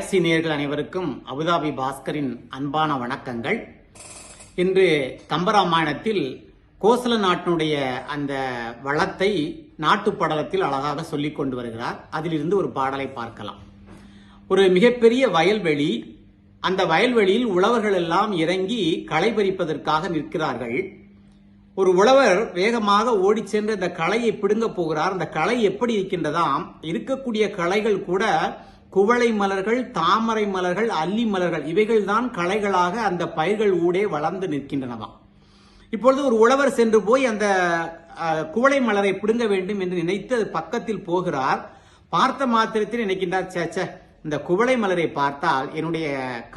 Galaxy நேர்கள் அனைவருக்கும் Abu Dhabi பாஸ்கரின் அன்பான வணக்கங்கள். இன்று கம்பராமாயணத்தில் கோசல நாட்டினுடைய அந்த வளத்தை நாட்டு படலத்தில் அழகாக சொல்லிக் கொண்டு வருகிறார். அதிலிருந்து ஒரு பாடலை பார்க்கலாம். ஒரு மிகப்பெரிய வயல்வெளி அந்த வயல்வெளியில் உழவர்கள் எல்லாம் இறங்கி களை பறிப்பதற்காக நிற்கிறார்கள். ஒரு உழவர் வேகமாக ஓடிச் சென்று அந்த களையை பிடுங்க போகிறார். அந்த களை எப்படி இருக்கின்றதாம்? இருக்கக்கூடிய களைகள் கூட குவளை மலர்கள் தாமரை மலர்கள் அல்லி மலர்கள் இவைகள்தான் களைகளாக அந்த பயிர்கள் ஊடே வளர்ந்து நிற்கின்றனவாம் இப்பொழுது ஒரு உழவர் சென்று போய் அந்த குவளை மலரை பிடுங்க வேண்டும் என்று நினைத்து அது பக்கத்தில் போகிறார். பார்த்த மாத்திரத்தில் நினைக்கின்றார் சேச்ச இந்த குவளை மலரை பார்த்தால் என்னுடைய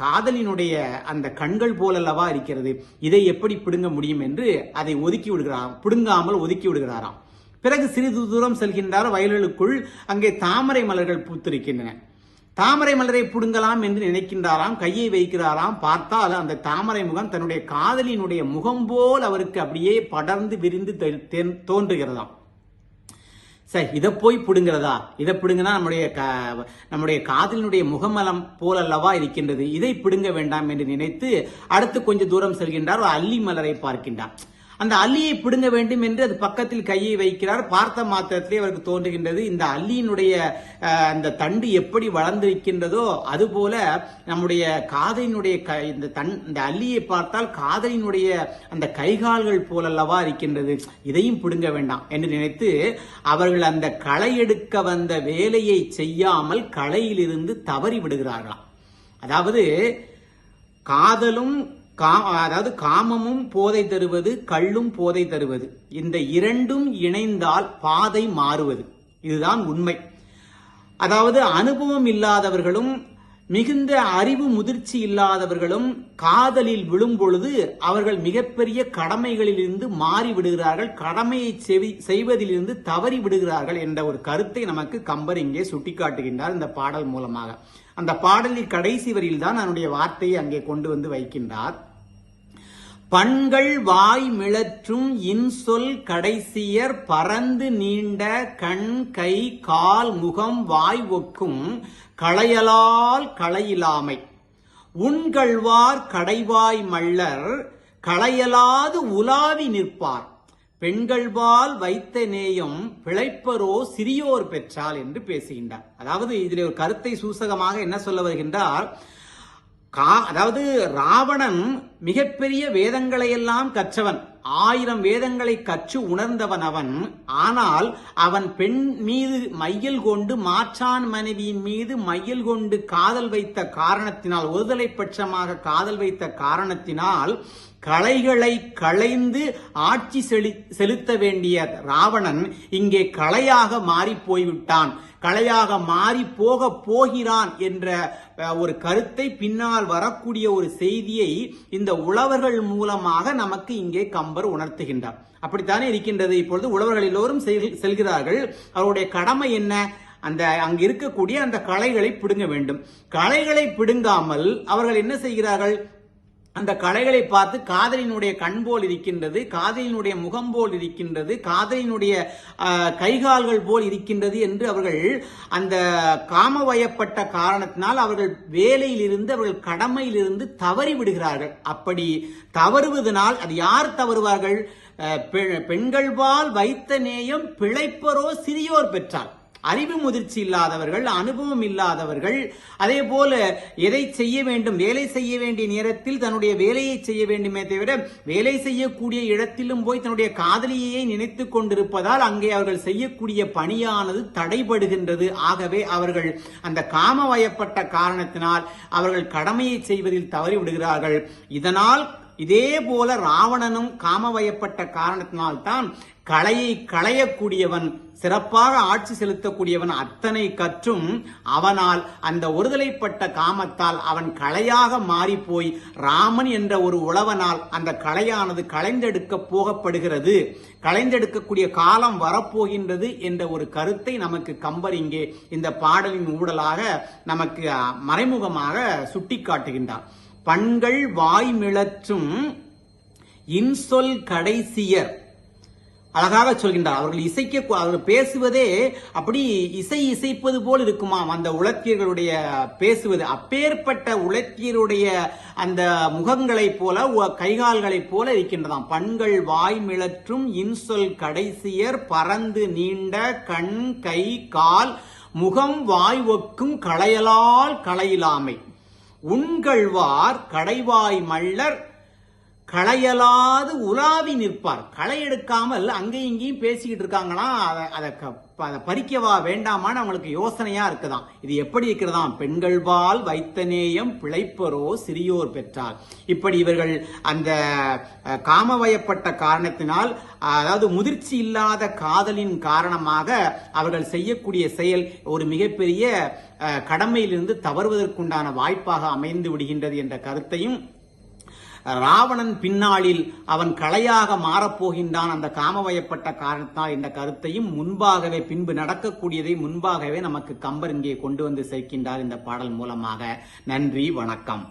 காதலினுடைய அந்த கண்கள் போலல்லவா இருக்கிறது. இதை எப்படி பிடுங்க முடியும்? என்று அதை ஒதுக்கி விடுகிறார் பிடுங்காமல் ஒதுக்கி விடுகிறாராம். பிறகு சிறிது தூரம் செல்கின்றார் வயல்களுக்குள். அங்கே தாமரை மலர்கள் பூத்திருக்கின்றன. தாமரை மலரை புடுங்கலாம் என்று நினைக்கின்றாராம் கையை வைக்கிறாராம் பார்த்தால் அந்த தாமரை முகம் தன்னுடைய காதலினுடைய முகம் போல் அவருக்கு அப்படியே படர்ந்து விரிந்து தென்- தோன்றுகிறதாம். சரி இதை போய் பிடுங்கிறதா? இதை பிடுங்கினா நம்முடைய க- நம்முடைய காதலினுடைய முகமலம் போல் அல்லவா இருக்கின்றது? இதை பிடுங்க வேண்டாம் என்று நினைத்து அடுத்து கொஞ்சம் தூரம் செல்கின்றார் ஒரு அல்லி மலரை பார்க்கின்றார். அந்த அல்லியை பிடுங்க வேண்டும் என்று அது பக்கத்தில் கையை வைக்கிறார். பார்த்த மாத்திரத்திலே அவருக்கு தோன்றுகின்றது இந்த அல்லியினுடைய அந்த தண்டு எப்படி வளர்ந்திருக்கின்றதோ அதுபோல நம்முடைய காதலினுடைய க- இந்த தன் இந்த அல்லியை பார்த்தால் காதலினுடைய அந்த கைகால்கள் போலல்லவா இருக்கின்றது. இதையும் பிடுங்க வேண்டாம் என்று நினைத்து அவர்கள் அந்த களை எடுக்க வந்த வேலையை செய்யாமல் களையிலிருந்து தவறி விடுகிறார்களாம். அதாவது காதலும் கா- அதாவது காமமும் போதை தருவது கள்ளும் போதை தருவது. இந்த இரண்டும் இணைந்தால் பாதை மாறுவது. இதுதான் உண்மை. அதாவது அனுபவம் இல்லாதவர்களும் மிகுந்த அறிவு முதிர்ச்சி இல்லாதவர்களும் காதலில் விழும்பொழுது அவர்கள் மிகப்பெரிய கடமைகளிலிருந்து மாறி விடுகிறார்கள் கடமையை செவி- செய்வதிலிருந்து தவறி விடுகிறார்கள் என்ற ஒரு கருத்தை நமக்கு கம்பர் இங்கே சுட்டிக்காட்டுகின்றார் இந்த பாடல் மூலமாக. அந்த பாடலின் கடைசி வரியில் தான் அதனுடைய வார்த்தையை அங்கே கொண்டு வந்து வைக்கின்றார். பண்கள் வாய் மிளற்றும் இன்சொல் கடைசியர் பறந்து நீண்ட கண் கை கால் முகம் வாய் ஒக்கும் களையலால் களையிலாமை. உண்கள்வார் கடைவாய் மள்ளர் களையலாது உலாவி நிற்பார். பெண்கள்வால் வைத்த நேயம் பிழைப்பரோ சிறியோர் பெற்றால் என்று பேசுகின்றார். அதாவது இதில் ஒரு கருத்தை சூசகமாக என்ன சொல்ல வருகின்றார்? கா அதாவது ராவணன் மிகப்பெரிய வேதங்களை எல்லாம் கற்றவன். ஆயிரம் வேதங்களை கற்று உணர்ந்தவன் அவன். ஆனால் அவன் பெண் மீது மையல் கொண்டு மாற்றான் மனைவியின் மீது மையல் கொண்டு காதல் வைத்த காரணத்தினால் ஒருதலை பட்சமாக காதல் வைத்த காரணத்தினால் களைகளை களைந்து ஆட்சி செலு செலுத்த வேண்டிய ராவணன் இங்கே களையாக மாறி போய்விட்டான் களையாக மாறி போக போகிறான் என்ற ஒரு கருத்தை பின்னால் வரக்கூடிய ஒரு செய்தியை இந்த உழவர்கள் மூலமாக நமக்கு இங்கே கம்பர் உணர்த்துகின்றார். அப்படித்தானே இருக்கின்றது? இப்பொழுது உழவர்கள் எல்லோரும் செல்- செல்கிறார்கள். அவருடைய கடமை என்ன? அந்த அங்கு இருக்கக்கூடிய அந்த களைகளை பிடுங்க வேண்டும். களைகளை பிடுங்காமல் அவர்கள் என்ன செய்கிறார்கள்? அந்த களைகளை பார்த்து காதலினுடைய கண் போல் இருக்கின்றது காதலினுடைய முகம் போல் இருக்கின்றது காதலினுடைய கைகால்கள் போல் இருக்கின்றது என்று அவர்கள் அந்த காமவயப்பட்ட காரணத்தினால் அவர்கள் வேலையிலிருந்து அவர்கள் கடமையிலிருந்து தவறி விடுகிறார்கள். அப்படி தவறுவதனால் அது யார் தவறுவார்கள்? பெ- பெண்கள்பால் வைத்த நேயம் பிழைப்பரோ சிறியோர் பெற்றார் அறிவு முதிர்ச்சி இல்லாதவர்கள் அனுபவம் இல்லாதவர்கள் அதே போல எதை செய்ய வேண்டும் வேலை செய்ய வேண்டிய நேரத்தில் தன்னுடைய வேலையை செய்ய வேண்டுமே தவிர வேலை செய்யக்கூடிய இடத்திலும் போய் தன்னுடைய காதலியை நினைத்துக் கொண்டிருப்பதால் அங்கே அவர்கள் செய்யக்கூடிய பணியானது தடைபடுகின்றது. ஆகவே அவர்கள் அந்த காம வயப்பட்ட காரணத்தினால் அவர்கள் கடமையை செய்வதில் தவறிவிடுகிறார்கள். இதனால் இதே போல ராவணனும் காமவயப்பட்ட காரணத்தினால்தான் களையை களையக்கூடியவன் சிறப்பாக ஆட்சி செலுத்தக்கூடியவன் அத்தனை கற்றும் அவனால் அந்த ஒருதலைப்பட்ட காமத்தால் அவன் களையாக மாறிப்போய் ராமன் என்ற ஒரு உழவனால் அந்த களையானது களைந்தெடுக்க போகப்படுகிறது. களைந்தெடுக்கக்கூடிய காலம் வரப்போகின்றது என்ற ஒரு கருத்தை நமக்கு கம்பர் இங்கே இந்த பாடலின் ஊடலாக நமக்கு மறைமுகமாக சுட்டி காட்டுகின்றார் பண்கள் வாய்மிழற்றும் இன்சொல் கடைசியர். அழகாக சொல்கின்றார். அவர்கள் இசைக்க அவர்கள் பேசுவதே அப்படி இசை இசைப்பது போல் இருக்குமாம். அந்த உலத்தியர்களுடைய பேசுவது. அப்பேற்பட்ட உலத்தியருடைய அந்த முகங்களைப் போல கைகால்களைப் போல இருக்கின்றதாம். பண்கள் வாய் மிளற்றும் இன்சொல் கடைசியர். பறந்து நீண்ட கண் கை கால் முகம் வாய் ஒக்கும் களையலால் களையிலாமை. உண்கள்வார் கடைவாய் மல்லர் களையலாது உலாவி நிற்பார். களை எடுக்காமல் அங்கேயும் இங்கேயும் பேசிக்கிட்டு இருக்காங்கன்னா அதை அதை க- ப- அதை பறிக்கவா வேண்டாமான்னு அவங்களுக்கு யோசனையா இருக்குதாம். இது எப்படி இருக்கிறதாம்? பெண்கள் பால் வைத்த நேயம் பிழைப்பரோ சிறியோர் பெற்றார். இப்படி இவர்கள் அந்த காமவயப்பட்ட காரணத்தினால் அதாவது முதிர்ச்சி இல்லாத காதலின் காரணமாக அவர்கள் செய்யக்கூடிய செயல் ஒரு மிகப்பெரிய கடமையிலிருந்து தவறுவதற்குண்டான வாய்ப்பாக அமைந்து விடுகின்றது என்ற கருத்தையும் ராவணன் பின்னாளில் அவன் கலையாக மாறப்போகின்றான். அந்த காமவயப்பட்ட காரணத்தால் என்ற கருத்தையும் முன்பாகவே பின்பு நடக்கக்கூடியதை முன்பாகவே நமக்கு கம்பர் இங்கே கொண்டு வந்து சேர்க்கின்றார் இந்த பாடல் மூலமாக. நன்றி வணக்கம்.